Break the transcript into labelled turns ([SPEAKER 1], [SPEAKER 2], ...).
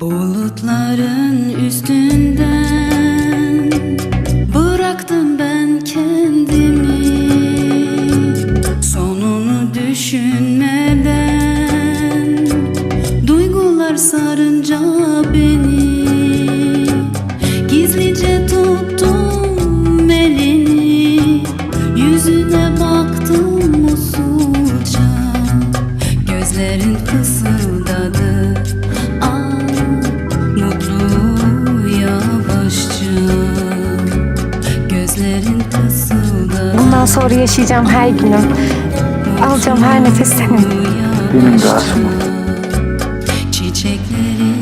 [SPEAKER 1] Bulutların üstünden bıraktım ben kendimi. Sonunu düşünmeden duygular sarınca beni. Gizlice tuttum elini yüzüne baktım usulca. Gözlerin fısıldadı
[SPEAKER 2] Bundan sonra yaşayacağım her günüm. Alacağım her nefes senin.
[SPEAKER 3] Benim de aşkım. Çiçeklerin